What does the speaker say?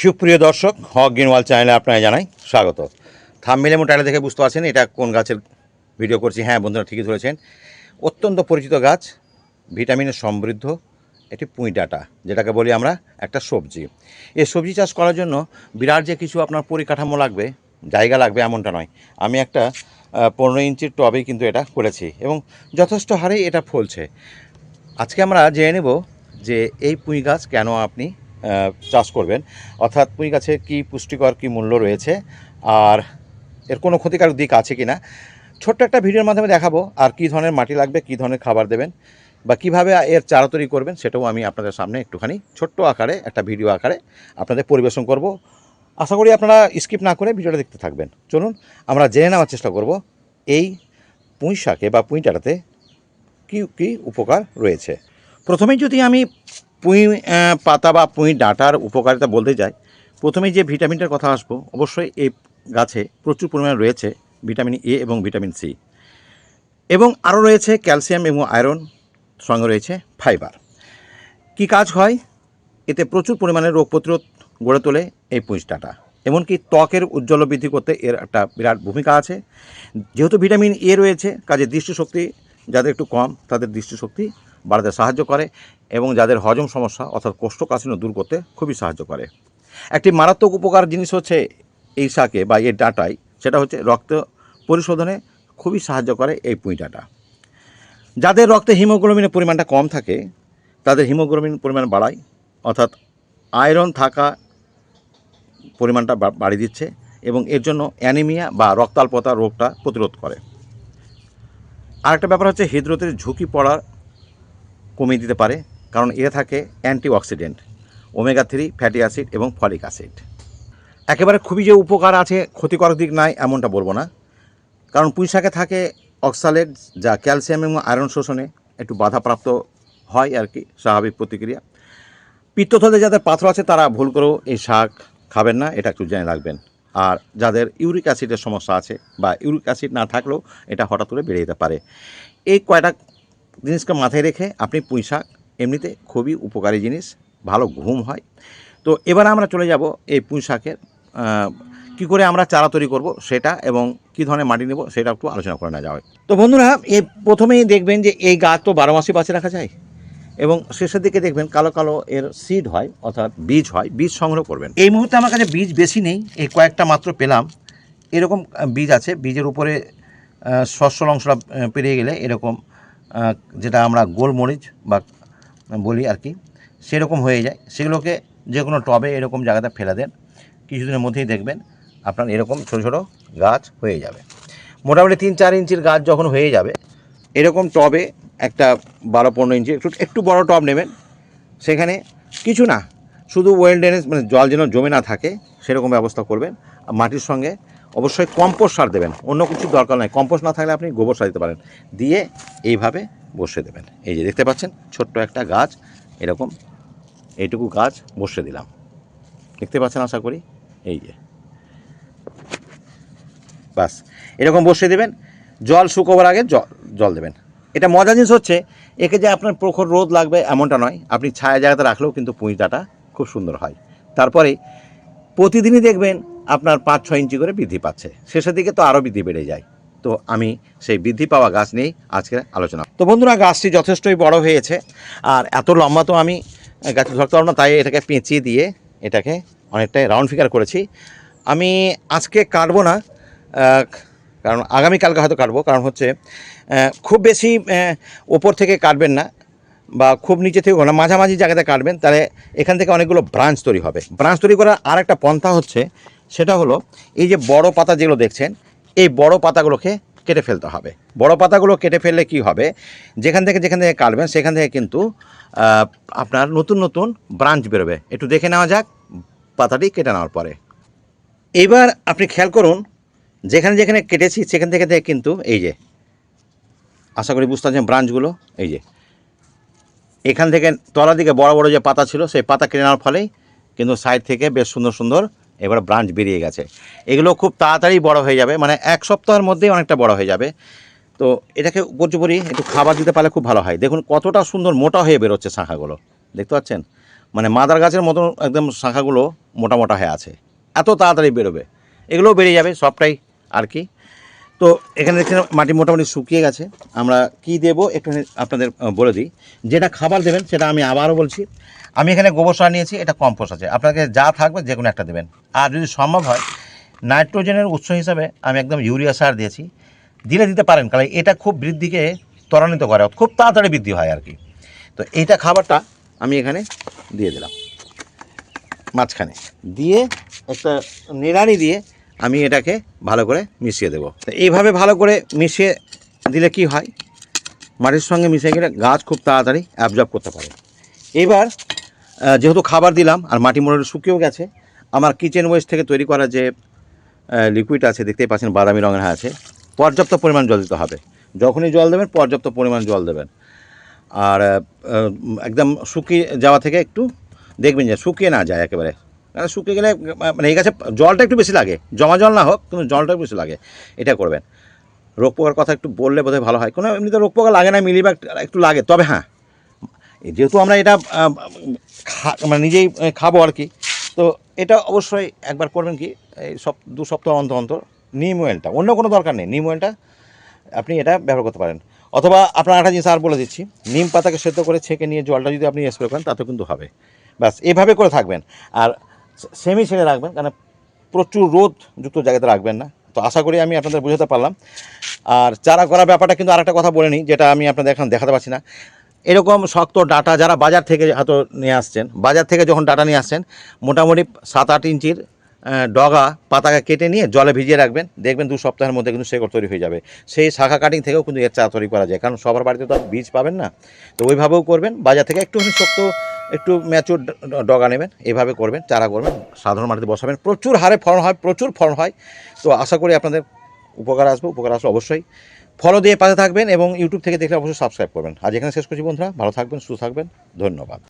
সুপ্রিয় দর্শক, হক গিনওয়াল চ্যানেলে আপনারা জানাই স্বাগত। থামমিল এবং টাইলে দেখে বুঝতে পারছেন এটা কোন গাছের ভিডিও করছি। হ্যাঁ বন্ধুরা ঠিকই ধরেছেন। অত্যন্ত পরিচিত গাছ, ভিটামিনে সমৃদ্ধ, এটি পুঁই ডাটা, যেটাকে বলি আমরা একটা সবজি। এই সবজি চাষ করার জন্য বিরাট যে কিছু আপনার পরিকাঠামো লাগবে, জায়গা লাগবে এমনটা নয়। আমি একটা পনেরো ইঞ্চির টবেই কিন্তু এটা করেছি এবং যথেষ্ট হারেই এটা ফলছে। আজকে আমরা জেনে নেব যে এই পুঁই গাছ কেন আপনি চাষ করবেন। অর্থাৎ পুঁই গাছে কী পুষ্টিকর, কী মূল্য রয়েছে, আর এর কোনো ক্ষতিকারক দিক আছে কি না ছোট্ট একটা ভিডিওর মাধ্যমে দেখাবো, আর কী ধরনের মাটি লাগবে, কী ধরনের খাবার দেবেন, বা কীভাবে এর চারা তৈরি করবেন, সেটাও আমি আপনাদের সামনে একটুখানি ছোট্ট আকারে, একটা ভিডিও আকারে আপনাদের পরিবেশন করব। আশা করি আপনারা স্কিপ না করে ভিডিওটা দেখতে থাকবেন। চলুন, আমরা জেনে নেওয়ার চেষ্টা করব, এই পুঁই শাকে বা পুঁই পুঁইটাটাতে কী কী উপকার রয়েছে। প্রথমেই যদি আমি পুঁই পাতা বা পুঁই ডাঁটার উপকারিতা বলতে যাই প্রথমেই যে ভিটামিনটার কথা আসব, অবশ্যই এই গাছে প্রচুর পরিমাণে রয়েছে ভিটামিন এ এবং ভিটামিন সি। এবং আরও রয়েছে ক্যালসিয়াম এবং আয়রন, সঙ্গে রয়েছে ফাইবার। কি কাজ হয়? এতে প্রচুর পরিমাণে রোগ প্রতিরোধ গড়ে তোলে এই পুঁই ডাঁটা। এমনকি ত্বকের উজ্জ্বল বৃদ্ধি করতে এর একটা বিরাট ভূমিকা আছে। যেহেতু ভিটামিন এ রয়েছে, কাজে দৃষ্টিশক্তি যাদের একটু কম, তাদের দৃষ্টিশক্তি বাড়াতে সাহায্য করে এবং যাদের হজম সমস্যা অর্থাৎ কোষ্ঠকাঠিন্য দূর করতে খুবই সাহায্য করে। একটি মারাত্মক উপকার জিনিস হচ্ছে এই শাকে বা এই ডাঁটায়, সেটা হচ্ছে রক্ত পরিশোধনে খুবই সাহায্য করে এই পুঁই ডাঁটা। যাদের রক্তে হিমোগ্লোবিনের পরিমাণটা কম থাকে, তাদের হিমোগ্লোবিন পরিমাণ বাড়ায়, অর্থাৎ আয়রন থাকা পরিমাণটা বাড়িয়ে দিচ্ছে এবং এর জন্য অ্যানিমিয়া বা রক্তাল্পতা রোগটা প্রতিরোধ করে। আরেকটা ব্যাপার হচ্ছে হৃদরোগের ঝুঁকি পড়ার কমিয়ে দিতে পারে, কারণ এ থাকে antioxidant, omega three fatty acid এবং ফলিক অ্যাসিড। একেবারে খুবই যে উপকার আছে, ক্ষতিকর দিক নাই, এমনটা বলব না। কারণ পুঁই শাকে থাকে অক্সালেট, যা ক্যালসিয়াম এবং আয়রন শোষণে একটু বাধাপ্রাপ্ত হয় আর কি, স্বাভাবিক প্রতিক্রিয়া। পিত্তথলে যাদের পাথর আছে, তারা ভুল করেও এই শাক খাবেন না, এটা একটু জেনে রাখবেন। আর যাদের ইউরিক অ্যাসিডের সমস্যা আছে বা ইউরিক অ্যাসিড না থাকলেও এটা হঠাৎ করে বেড়ে যেতে পারে। এই কয়টা জিনিসকে মাথায় রেখে আপনি পুঁই শাক এমনিতে খুবই উপকারী জিনিস, ভালো ঘুম হয়। তো এবার আমরা চলে যাব এই পুঁই শাকের কি করে আমরা চারা তৈরি করব সেটা এবং কি ধরনের মাটি নেব সেটা একটু আলোচনা করে নেওয়া যাবে তো বন্ধুরা, এই প্রথমেই দেখবেন যে এই গাছ তো বারো মাসই বাঁচে রাখা যায় এবং শেষের দিকে দেখবেন কালো কালো এর সিড হয়, অর্থাৎ বীজ হয়, বীজ সংগ্রহ করবেন। এই মুহূর্তে আমার কাছে বীজ বেশি নেই, এই কয়েকটা মাত্র পেলাম। এরকম বীজ আছে, বীজের উপরে শস্যর অংশটা পেরিয়ে গেলে এরকম যেটা আমরা গোলমরিচ বা বলি আর কি, সেরকম হয়ে যায়। সেগুলোকে যে কোনো টবে এরকম জায়গাতে ফেলে দেন। কিছুদিনের মধ্যেই দেখবেন আপনার এরকম ছোটো ছোটো গাছ হয়ে যাবে। মোটামুটি তিন চার ইঞ্চির গাছ যখন হয়ে যাবে, এরকম টবে একটা বারো পনেরো ইঞ্চি, একটু একটু বড় টব নেবেন। সেখানে কিছু না, শুধু ওয়েল ড্রেনেজ মানে জল যেন জমে না থাকে, সেরকম ব্যবস্থা করবেন। মাটির সঙ্গে অবশ্যই কম্পোস্ট সার দেবেন, অন্য কিছু দরকার নাই। কম্পোস্ট না থাকলে আপনি গোবর সার দিতে পারেন। দিয়ে এইভাবে বসে দেবেন। এই যে দেখতে পাচ্ছেন, ছোট্ট একটা গাছ, এরকম এইটুকু গাছ বসে দিলাম। দেখতে পাচ্ছেন আশা করি? এই যে। বাস, এরকম বসিয়ে দেবেন, জল শুকোবার আগে জল জল দেবেন। এটা মজা জিনিস হচ্ছে, একে যে আপনার প্রখর রোদ লাগবে এমনটা নয়, আপনি ছায়া জায়গাতে রাখলেও কিন্তু পুঁইটাটা খুব সুন্দর হয়। তারপরে প্রতিদিনই দেখবেন আপনার পাঁচ, ছয় ইঞ্চি করে বৃদ্ধি পাচ্ছে। শেষের দিকে তো আরও বৃদ্ধি বেড়ে যায়। তো আমি সেই বৃদ্ধি পাওয়া গাছ নিয়েই আজকে আলোচনা। তো বন্ধুরা, গাছটি যথেষ্টই বড় হয়েছে। আর এত লম্বা তো আমি গাছে ধরতে পারব না, তাই এটাকে পেঁচিয়ে দিয়ে এটাকে অনেকটাই রাউন্ড ফিগার করেছি। আমি আজকে কাটবো না কারণ আগামীকালকে হয়তো কাটবো। কারণ হচ্ছে খুব বেশি ওপর থেকে কাটবেন না বা খুব নিচে থেকে না, মাঝামাঝি জায়গাতে কাটবেন। তাহলে এখান থেকে অনেকগুলো ব্রাঞ্চ তৈরি হবে। ব্রাঞ্চ তৈরি করার আর একটা পন্থা হচ্ছে সেটা হলো এই যে বড় পাতা যেগুলো দেখছেন, এই বড় পাতাগুলোকে কেটে ফেলতে হবে। বড় পাতাগুলো কেটে ফেললে কি হবে? যেখান থেকে যেখান থেকে কাটবেন, সেখান থেকে কিন্তু আপনার নতুন নতুন ব্রাঞ্চ বেরোবে। একটু দেখে নেওয়া যাক পাতাটি কেটে নেওয়ার পরে। এইবার আপনি খেয়াল করুন, যেখানে যেখানে কেটেছি, সেখান থেকে থেকে কিন্তু এই যে, আশা করি বুঝতে পারছেন ব্রাঞ্চগুলো, এই যে, এখান থেকে তলার দিকে বড় বড় যে পাতা ছিল, সেই পাতা কেটে নেওয়ার ফলেই কিন্তু সাইড থেকে বেশ সুন্দর সুন্দর এবার ব্রাঞ্চ বেরিয়ে গেছে। এগুলো খুব তাড়াতাড়ি বড় হয়ে যাবে মানে এক সপ্তাহের মধ্যেই অনেকটা বড় হয়ে যাবে। তো এটাকে উপর্যুপরি একটু খাবার দিতে পারলে খুব ভালো হয়। দেখুন কতটা সুন্দর মোটা হয়ে বেরোচ্ছে শাঁখাগুলো, দেখতে পাচ্ছেন? মানে মাদার গাছের মতো একদম শাঁখাগুলো মোটা মোটা হয়ে আছে। এত তাড়াতাড়ি বেরোবে। এগুলোও বেরিয়ে যাবে, সবটাই আর কি তো এখানে দেখছেন মাটি মোটামুটি শুকিয়ে গেছে। আমরা কি দেব একটু আপনাদের বলে দিই। যেটা খাবার দেবেন সেটা আমি আবারও বলছি। আমি এখানে গোবর সার নিয়েছি, এটা কম্পোস্ট আছে। আপনাকে যা থাকবে যে কোনো একটা দেবেন। আর যদি সম্ভব হয়, নাইট্রোজেনের উৎস হিসাবে আমি একদম ইউরিয়া সার দিয়েছি। দিলে দিতে পারেন, কারণ এটা খুব বৃদ্ধিকে ত্বরান্বিত করে, খুব তাড়াতাড়ি বৃদ্ধি হয় আর কি। তো এইটা খাবারটা আমি এখানে দিয়ে দিলাম। মাঝখানে। দিয়ে একটা নিড়ানি দিয়ে আমি এটাকে ভালো করে মিশিয়ে দেবো। এইভাবে ভালো করে মিশিয়ে দিলে কি হয়? মাটির সঙ্গে মিশে গেলে গাছ খুব তাড়াতাড়ি অ্যাবজর্ব করতে পারে। এবার যেহেতু খাবার দিলাম আর মাটি মোটামুটি শুকিয়েও গেছে, আমার কিচেন ওয়েস্ট থেকে তৈরি করা যে লিকুইড আছে, দেখতেই পাচ্ছেন বাদামি রঙের আছে, পর্যাপ্ত পরিমাণ জল দিতে হবে। যখনই জল দেবেন, পর্যাপ্ত পরিমাণ জল দেবেন। আর একদম শুকিয়ে যাওয়া থেকে একটু দেখবেন যে শুকিয়ে না যায় একেবারে। শুকিয়ে গেলে মানে এই গাছে জলটা একটু বেশি লাগে। জমা জল না হোক, কিন্তু জলটা একটু বেশি লাগে। এটা করবেন। রোগ পোকার কথা একটু বললে বোধহয় ভালো হয়। কোনো এমনিতে রোগ পোকা লাগে না মিলিবাগ একটু লাগে। তবে হ্যাঁ যেহেতু আমরা এটা মানে নিজেই খাব আর কি, তো এটা অবশ্যই একবার করবেন কি, এই সপ, দু সপ্তাহ অন্তর অন্তর। নিম অয়েলটা অন্য কোনো দরকার নেই। নিম অয়েলটা আপনি এটা ব্যবহার করতে পারেন। অথবা আপনার একটা জিনিস আর বলে দিচ্ছি, নিম পাতাকে সেদ্ধ করে ছেঁকে নিয়ে জলটা যদি আপনি স্প্রে করেন, তাতেও কিন্তু হবে। ব্যাস, এভাবে করে থাকবেন। আর সেমি ছেড়ে রাখবেন কারণ প্রচুর রোদ যুক্ত জায়গাতে রাখবেন না। তো আশা করি আমি আপনাদের বোঝাতে পারলাম। আর চারা করা ব্যাপারটা কিন্তু আরেকটা কথা বলে নিই, যেটা আমি আপনাদের এখন দেখাতে পারছি না। এরকম শক্ত ডাটা যারা বাজার থেকে হয়তো নিয়ে আসছেন, বাজার থেকে যখন ডাটা নিয়ে আসছেন, মোটামুটি সাত আট ইঞ্চির ডগা, পাতাকে কেটে নিয়ে জলে ভিজিয়ে রাখবেন। দেখবেন দু সপ্তাহের মধ্যে কিন্তু শেকড় তৈরি হয়ে যাবে। সেই শাখা কাটিং থেকেও কিন্তু এর চারা তৈরি করা যায়। কারণ সবার বাড়িতে তো আর বীজ পাবেন না। তো ওইভাবেও করবেন। বাজার থেকে একটুখানি শক্ত একটু ম্যাচুর ডগা নেবেন, এভাবে করবেন, চারা করবেন, সাধারণ মাটিতে বসাবেন। প্রচুর হারে ফলন হয়, প্রচুর ফলন হয়। তো আশা করি আপনাদের উপকার আসবে উপকার আসবে অবশ্যই। ফলো দিয়ে পাতে থাকবেন এবং ইউটিউব থেকে দেখলে অবশ্যই সাবস্ক্রাইব করবেন। আজ এখানে শেষ করছি বন্ধুরা, ভালো থাকবেন, সুস্থ থাকবেন, ধন্যবাদ।